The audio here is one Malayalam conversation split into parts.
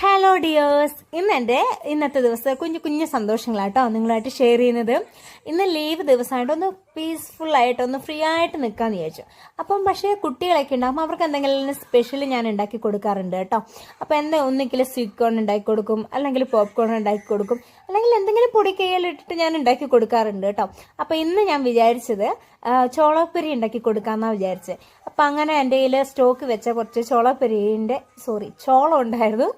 Hey. ഹലോ ഡിയേഴ്സ് ഇന്ന് എന്റെ ഇന്നത്തെ ദിവസം കുഞ്ഞു കുഞ്ഞു സന്തോഷങ്ങളാട്ടോ നിങ്ങളായിട്ട് ഷെയർ ചെയ്യുന്നത്. ഇന്ന് ലീവ് ദിവസമായിട്ട് ഒന്ന് പീസ്ഫുൾ ആയിട്ട് ഒന്ന് ഫ്രീ ആയിട്ട് നിൽക്കാമെന്ന് വിചാരിച്ചു. അപ്പം പക്ഷേ കുട്ടികളൊക്കെ ഉണ്ടാകുമ്പോൾ അവർക്ക് എന്തെങ്കിലും സ്പെഷ്യൽ ഞാൻ ഉണ്ടാക്കി കൊടുക്കാറുണ്ട് കേട്ടോ. അപ്പോൾ എന്താ ഒന്നിക്കിൽ സ്വീറ്റ് കോൺ ഉണ്ടാക്കി കൊടുക്കും അല്ലെങ്കിൽ പോപ്കോൺ ഉണ്ടാക്കി കൊടുക്കും അല്ലെങ്കിൽ എന്തെങ്കിലും പൊടി കൈയിലിട്ടിട്ട് ഞാൻ ഉണ്ടാക്കി കൊടുക്കാറുണ്ട് കേട്ടോ. അപ്പോൾ ഇന്ന് ഞാൻ വിചാരിച്ചത് ചോളപ്പുരി ഉണ്ടാക്കി കൊടുക്കാമെന്നാണ് വിചാരിച്ചത് അപ്പം അങ്ങനെ എന്റെ കയ്യിൽ സ്റ്റോക്ക് വെച്ച കുറച്ച് ചോളപ്പൊരിന്റെ സോറി ചോളം ഉണ്ടായിരുന്നു.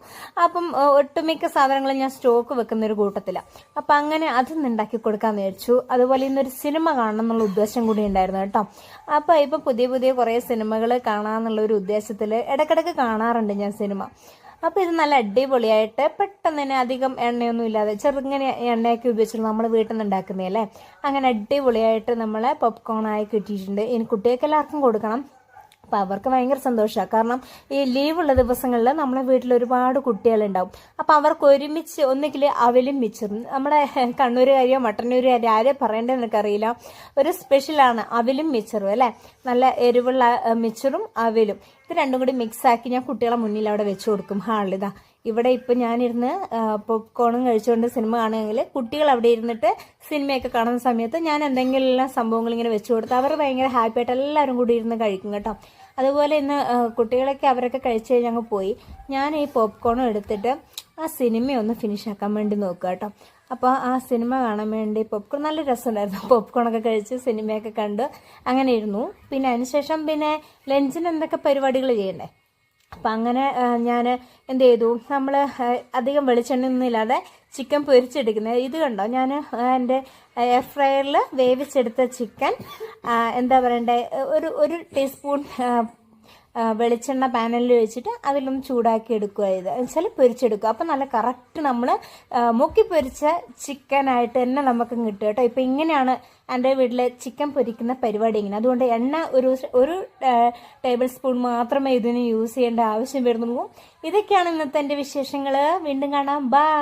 അപ്പം ഒട്ടുമിക്ക സാധനങ്ങളും ഞാൻ സ്റ്റോക്ക് വെക്കുന്ന ഒരു കൂട്ടത്തിലാണ് അപ്പം അങ്ങനെ അത് ഉണ്ടാക്കി കൊടുക്കാൻ വിചാരിച്ചു. അതുപോലെ ഇന്നൊരു സിനിമ കാണണം എന്നുള്ള ഉദ്ദേശം കൂടി ഉണ്ടായിരുന്നു കേട്ടോ. അപ്പോൾ ഇപ്പം പുതിയ പുതിയ കുറേ സിനിമകൾ കാണാമെന്നുള്ള ഒരു ഉദ്ദേശത്തിൽ ഇടയ്ക്കിടയ്ക്ക് കാണാറുണ്ട് ഞാൻ സിനിമ. അപ്പോൾ ഇത് നല്ല അടിപൊളിയായിട്ട് പെട്ടെന്ന് തന്നെ അധികം എണ്ണയൊന്നും ഇല്ലാതെ ചെറുങ്ങനെ എണ്ണയൊക്കെ ഉപയോഗിച്ചിട്ട് നമ്മൾ വീട്ടിൽ നിന്ന് ഉണ്ടാക്കുന്നതല്ലേ അങ്ങനെ അടിപൊളിയായിട്ട് നമ്മളെ പോപ്കോൺ ആയി കിട്ടിയിട്ടുണ്ട്. ഇനി കുട്ടികൾക്ക് എല്ലാവർക്കും കൊടുക്കണം. അപ്പം അവർക്ക് ഭയങ്കര സന്തോഷമാണ് കാരണം ഈ ലീവുള്ള ദിവസങ്ങളിൽ നമ്മളെ വീട്ടിൽ ഒരുപാട് കുട്ടികളുണ്ടാവും. അപ്പം അവർക്ക് ഒരുമിച്ച് ഒന്നുകിൽ അവലും മിച്ചറും. നമ്മുടെ കണ്ണൂരുകാരിയോ മട്ടന്നൂരുകാരിയോ ആരെ പറയേണ്ടതെന്ന് അറിയില്ല ഒരു സ്പെഷ്യലാണ് അവലും മിച്ചറും അല്ലേ? നല്ല എരിവുള്ള മിച്ചറും അവലും. ഇത് രണ്ടും കൂടി മിക്സ് ആക്കി ഞാൻ കുട്ടികളെ മുന്നിൽ അവിടെ വെച്ച് കൊടുക്കും. ഹാളിതാ ഇവിടെ ഇപ്പം ഞാനിരുന്ന് പോപ്കോണും കഴിച്ചുകൊണ്ട് സിനിമ കാണുമെങ്കിൽ കുട്ടികൾ അവിടെ ഇരുന്നിട്ട് സിനിമയൊക്കെ കാണുന്ന സമയത്ത് ഞാൻ എന്തെങ്കിലും സംഭവങ്ങൾ ഇങ്ങനെ വെച്ചു കൊടുത്ത് അവർ ഭയങ്കര ഹാപ്പി ആയിട്ട് എല്ലാവരും കൂടി ഇരുന്ന് കഴിക്കും കേട്ടോ. അതുപോലെ ഇന്ന് കുട്ടികളൊക്കെ അവരൊക്കെ കഴിച്ച് അങ്ങ് പോയി. ഞാൻ ഈ പോപ്കോണും എടുത്തിട്ട് ആ സിനിമയൊന്ന് ഫിനിഷ് ആക്കാൻ വേണ്ടി നോക്കുക കേട്ടോ. അപ്പോൾ ആ സിനിമ കാണാൻ വേണ്ടി പോപ്കോൺ നല്ല രസമുണ്ടായിരുന്നു. പോപ്കോണൊക്കെ കഴിച്ച് സിനിമയൊക്കെ കണ്ട് അങ്ങനെ ഇരുന്നു. പിന്നെ അതിനുശേഷം പിന്നെ ലഞ്ചിന് എന്തൊക്കെ പരിപാടികൾ ചെയ്യണ്ടേ? അപ്പം അങ്ങനെ ഞാൻ എന്ത് ചെയ്തു നമ്മൾ അധികം വെളിച്ചെണ്ണയൊന്നും ഇല്ലാതെ ചിക്കൻ പൊരിച്ചെടുക്കുന്നത്. ഇത് കണ്ടോ? ഞാൻ എന്റെ എയർ ഫ്രയറിൽ വേവിച്ചെടുത്ത ചിക്കൻ എന്താ പറയണ്ടേ? ഒരു ഒരു ടീസ്പൂൺ വെളിച്ചെണ്ണ പാനലിൽ വെച്ചിട്ട് അതിലൊന്ന് ചൂടാക്കി എടുക്കുക ഇത്. വെച്ചാൽ പൊരിച്ചെടുക്കുക. അപ്പം നല്ല കറക്റ്റ് നമ്മൾ മുക്കി പൊരിച്ച ചിക്കനായിട്ട് തന്നെ നമുക്ക് കിട്ടും കേട്ടോ. ഇപ്പം ഇങ്ങനെയാണ് എന്റെ വീട്ടിലെ ചിക്കൻ പൊരിക്കുന്ന പരിപാടി ഇങ്ങനെ. അതുകൊണ്ട് എണ്ണ ഒരു ഒരു ടേബിൾ സ്പൂൺ മാത്രമേ ഇതിന് യൂസ് ചെയ്യേണ്ട ആവശ്യം വരുന്നുള്ളൂ. ഇതൊക്കെയാണ് ഇന്നത്തെ എന്റെ വിശേഷങ്ങൾ വീണ്ടും കാണാം. ബൈ